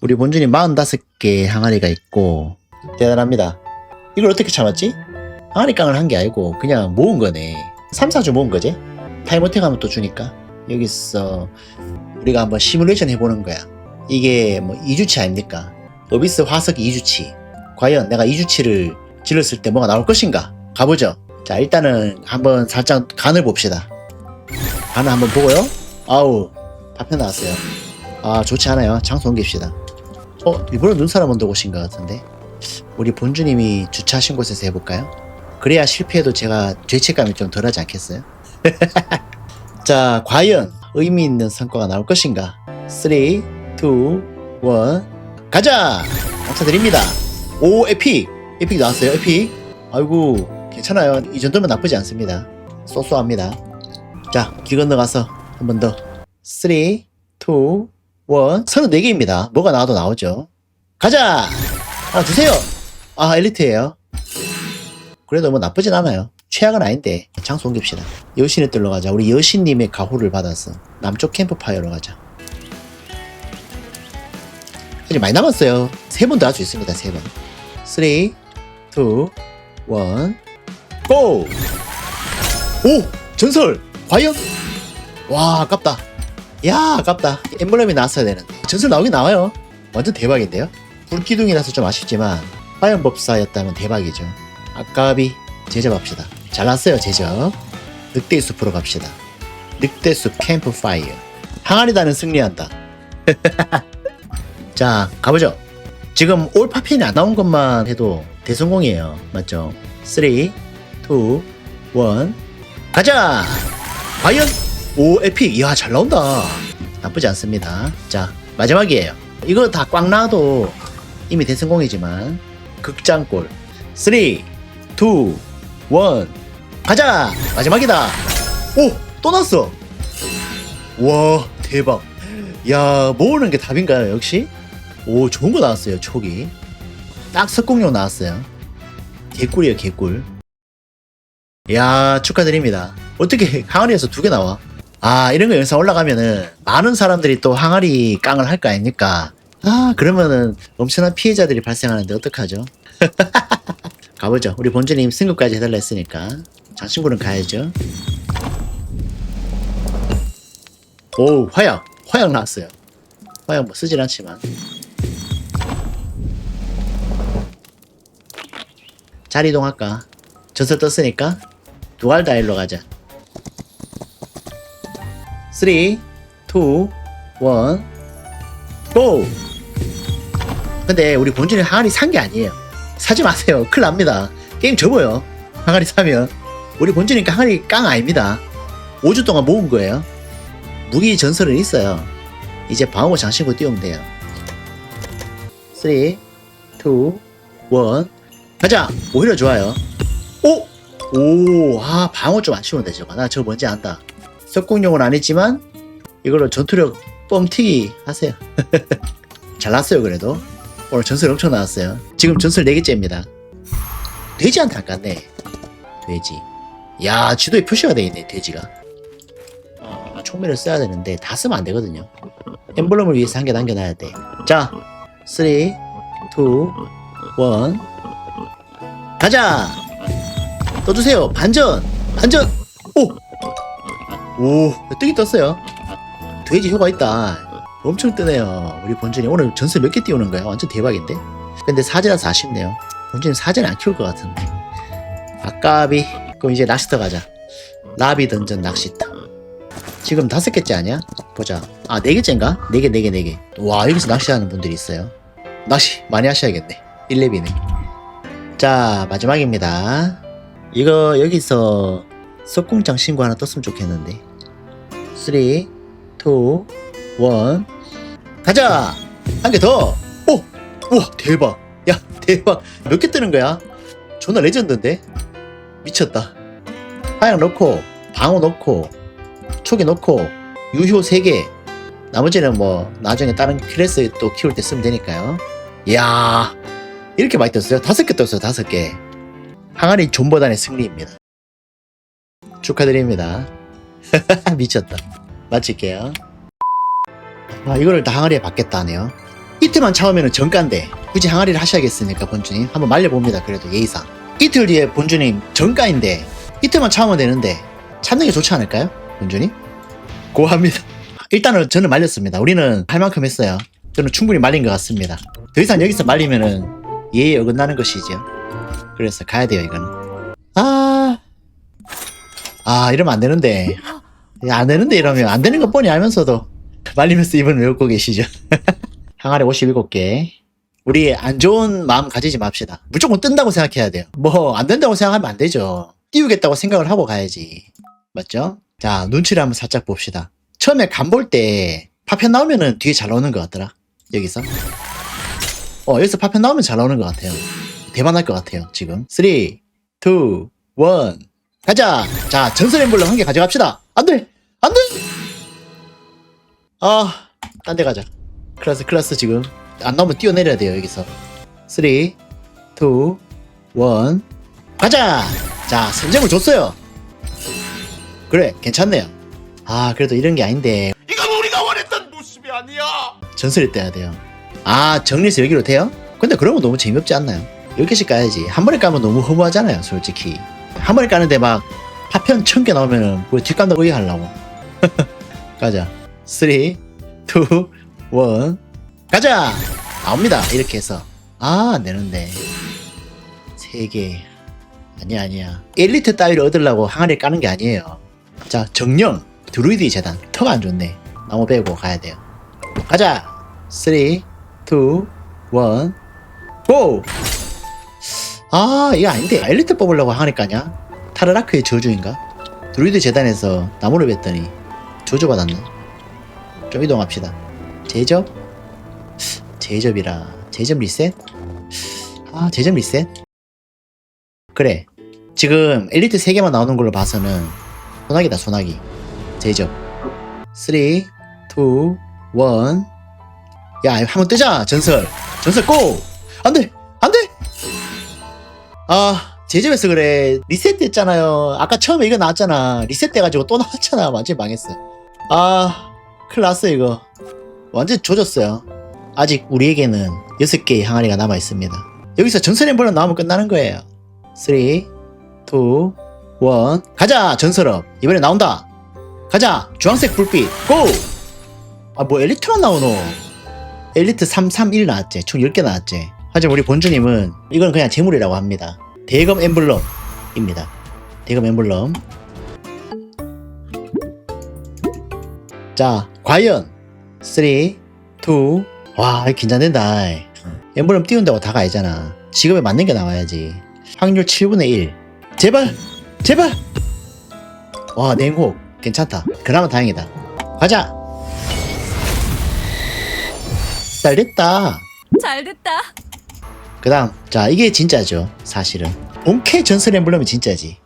우리 본준이 45개 항아리가 있고 대단합니다. 이걸 어떻게 참았지? 항아리 깡을 한 게 아니고 그냥 모은 거네. 3, 4주 모은 거지? 타임어택 하면 또 주니까 여기서 우리가 한번 시뮬레이션 해보는 거야. 이게 뭐 2주치 아닙니까? 어비스 화석 2주치. 과연 내가 2주치를 질렀을 때 뭐가 나올 것인가? 가보죠. 자, 일단은 한번 살짝 간을 봅시다. 간을 한번 보고요. 아우, 파편 나왔어요. 아, 좋지 않아요. 장소 옮깁시다. 어, 일부러 눈사람 언덕 오신 것 같은데? 우리 본주님이 주차하신 곳에서 해볼까요? 그래야 실패해도 제가 죄책감이 좀 덜하지 않겠어요? 자, 과연 의미 있는 성과가 나올 것인가? 3, 2, 1, 가자! 감사드립니다. 오, 에픽! 에픽 나왔어요, 에픽. 아이고, 괜찮아요. 이 정도면 나쁘지 않습니다. 쏘쏘합니다. 자, 길 건너가서 한 번 더. 3, 2, 1. 34개입니다. 뭐가 나와도 나오죠. 가자! 하나 주세요! 아, 엘리트예요 그래도 뭐 나쁘진 않아요. 최악은 아닌데 장소 옮깁시다. 여신의 뜰로 가자. 우리 여신님의 가호를 받아서 남쪽 캠프파이어로 가자. 아직 많이 남았어요. 세번더할수 있습니다. 세 번. 3, 2, 1, 고! 오! 전설! 과연? 와, 아깝다. 야, 아깝다. 엠블렘이 나왔어야 되는데. 전설 나오긴 나와요. 완전 대박인데요? 불기둥이라서 좀 아쉽지만, 화염법사였다면 대박이죠. 아까비 제접합시다. 잘 났어요, 제접. 늑대의 숲으로 갑시다. 늑대 숲 캠프 파이어. 항아리다는 승리한다. 자, 가보죠. 지금 올 파편이 안 나온 것만 해도 대성공이에요. 맞죠? 3, 2, 1, 가자! 과연? 오, 에픽. 이야, 잘 나온다. 나쁘지 않습니다. 자, 마지막이에요. 이거 다 꽉 나와도 이미 대성공이지만, 극장골. 3, 2, 1, 가자! 마지막이다! 오! 또 났어! 와, 대박. 야, 모으는 게 답인가요, 역시? 오, 좋은 거 나왔어요, 촉이. 딱 석공용 나왔어요. 개꿀이에요, 개꿀. 야 축하드립니다. 어떻게 항아리에서 두 개 나와? 아 이런 거 영상 올라가면은 많은 사람들이 또 항아리 깡을 할 거 아닙니까? 아 그러면은 엄청난 피해자들이 발생하는데 어떡하죠? 가보죠. 우리 본주님 승급까지 해달라 했으니까 장신구는 가야죠. 오 화약 화약 나왔어요. 화약 뭐 쓰질 않지만 자리 이동할까? 전설 떴으니까 두알 다일로 가자. 3, 2, 1, 고! 근데 우리 본진이 항아리 산 게 아니에요. 사지 마세요. 큰일 납니다. 게임 접어요. 항아리 사면. 우리 본진이니까 항아리 깡 아닙니다. 5주 동안 모은 거예요. 무기 전설은 있어요. 이제 방어 장신구 띄우면 돼요. 3, 2, 1, 가자! 오히려 좋아요. 오! 오, 아, 방어 좀 아쉬운데, 저거. 나 저거 뭔지 안다. 석궁용은 아니지만, 이걸로 전투력 뻥튀기 하세요. 잘 났어요, 그래도. 오늘 전설 엄청 나왔어요. 지금 전설 4개째입니다. 돼지한테 안 갔네. 돼지. 야, 지도에 표시가 돼 있네, 돼지가. 아, 총매를 써야 되는데, 다 쓰면 안 되거든요. 엠블럼을 위해서 한 개 남겨놔야 돼. 자, 3, 2, 1, 가자! 떠주세요. 반전! 반전! 오! 오, 뜨기 떴어요. 돼지 효과 있다. 엄청 뜨네요. 우리 본진이 오늘 전설 몇개 띄우는 거야? 완전 대박인데? 근데 사제라서 아쉽네요. 본진이 사제는 안 키울 것 같은데. 아까비. 그럼 이제 낚시터 가자. 라비 던전 낚시터. 지금 다섯 개째 아니야? 보자. 아, 네 개째인가? 네 개, 네 개, 네 개. 와, 여기서 낚시하는 분들이 있어요. 낚시 많이 하셔야겠네. 1렙이네. 자, 마지막입니다. 이거 여기서 석궁장 신고 하나 떴으면 좋겠는데 3, 2, 1 가자! 한 개 더! 오! 우와 대박! 야 대박! 몇 개 뜨는 거야? 존나 레전드인데? 미쳤다 하양 넣고 방어 넣고 초기 넣고 유효 3개 나머지는 뭐 나중에 다른 클래스 또 키울 때 쓰면 되니까요 이야 이렇게 많이 떴어요? 다섯 개 떴어요 다섯 개 항아리 존버단의 승리입니다. 축하드립니다. 미쳤다. 마칠게요. 아, 이거를 다 항아리에 받겠다 하네요. 이틀만 참으면 정가인데 굳이 항아리를 하셔야겠으니까 본주님? 한번 말려봅니다 그래도 예의상. 이틀 뒤에 본주님 정가인데 이틀만 참으면 되는데 참는 게 좋지 않을까요 본주님? 고합니다. 일단은 저는 말렸습니다. 우리는 할 만큼 했어요. 저는 충분히 말린 것 같습니다. 더 이상 여기서 말리면은 예의 어긋나는 것이죠. 그래서 가야 돼요 이거는. 아... 아 이러면 안 되는데. 야, 안 되는데 이러면 안 되는 거 뻔히 알면서도 말리면서 입은 외우고 계시죠 항아리 57개. 우리 안 좋은 마음 가지지 맙시다. 무조건 뜬다고 생각해야 돼요. 뭐, 안 된다고 생각하면 안 되죠. 띄우겠다고 생각을 하고 가야지. 맞죠? 자, 눈치를 한번 살짝 봅시다. 처음에 간 볼 때, 파편 나오면은 뒤에 잘 나오는 것 같더라. 여기서. 어, 여기서 파편 나오면 잘 나오는 것 같아요. 날것 같아요, 지금. 3, 2, 1. 가자! 자, 전설 엠블럼 한 개 가져갑시다! 안 돼! 안 돼! 아, 딴 데 가자. 클라스 클라스 지금 안 나오면 뛰어내려야 돼요 여기서 3 2 1 가자 자 선점을 줬어요 그래 괜찮네요 아 그래도 이런 게 아닌데 이건 우리가 원했던 모습이 아니야. 전설이 떼야 돼요 아 정리해서 여기로 돼요? 근데 그러면 너무 재미없지 않나요? 10개씩 까야지 한 번에 까면 너무 허무하잖아요 솔직히 한 번에 까는데 막 파편 1000개 나오면은 뭐 뒷감도 의하려고. 가자. 3 2 1 가자! 나옵니다. 이렇게 해서. 아 안되는데. 3개. 아니야 아니야. 엘리트 따위를 얻으려고 항아리를 까는 게 아니에요. 자 정령. 드루이드 재단. 턱 안 좋네. 나무 빼고 가야 돼요. 가자! 3 2 1 고! 아 이거 아닌데. 엘리트 뽑으려고 항아리 까냐? 타르라크의 저주인가? 드루이드 재단에서 나무를 뺐더니 저주받았네 좀 이동합시다 제접? 제접이라 제접 리셋? 아 제접 리셋? 그래 지금 엘리트 3개만 나오는 걸로 봐서는 소나기다 소나기 제접 3 2 1 야, 한번 뜨자, 전설. 전설 고! 안 돼! 안 돼! 아, 제접에서 그래. 리셋 됐잖아요. 아까 처음에 이거 나왔잖아. 리셋 돼가지고 또 나왔잖아. 완전 망했어. 아, 큰일 났어, 이거. 완전 조졌어요. 아직 우리에게는 6개의 항아리가 남아있습니다. 여기서 전설 엠블럼 나오면 끝나는 거예요. 3, 2, 1, 가자, 전설업. 이번에 나온다. 가자, 주황색 불빛, 고! 아, 뭐 엘리트만 나오노? 엘리트 331 나왔지. 총 10개 나왔지. 하지만 우리 본주님은 이건 그냥 재물이라고 합니다. 대검 엠블럼입니다. 대검 엠블럼. 자, 과연 3, 2, 와, 긴장된다. 엠블럼 띄운다고 다가 아니잖아. 지금에 맞는 게 나와야지. 확률 7분의 1. 제발! 제발! 와, 냉혹. 괜찮다. 그나마 다행이다. 가자! 잘 됐다. 잘 됐다. 그 다음, 자, 이게 진짜죠. 사실은. 본캐 전설 엠블럼이 진짜지.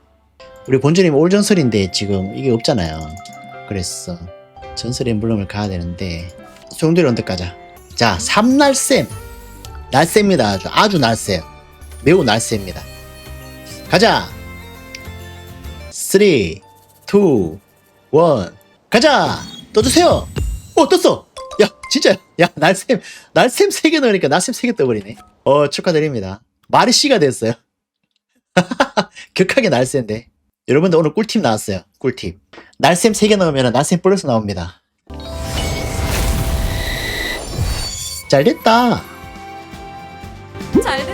우리 본전님 올 전설인데 지금 이게 없잖아요. 그랬어. 전설 엠블럼을 가야 되는데, 송도리 언덕 가자. 자, 삼날쌤. 날쌔입니다. 아주, 아주 날쌔요. 매우 날쌔입니다. 가자! 3, 2, 1, 가자! 떠주세요! 어, 떴어! 야, 진짜, 야, 날샘, 날샘 3개 넣으니까 날샘 3개 떠버리네. 어, 축하드립니다. 말이 씨가 됐어요. 격하게 날쌔인데. 여러분들 오늘 꿀팁 나왔어요. 꿀팁. 날샘 3개 넣으면 날샘 플러스 나옵니다. 잘 됐다. 잘 됐다.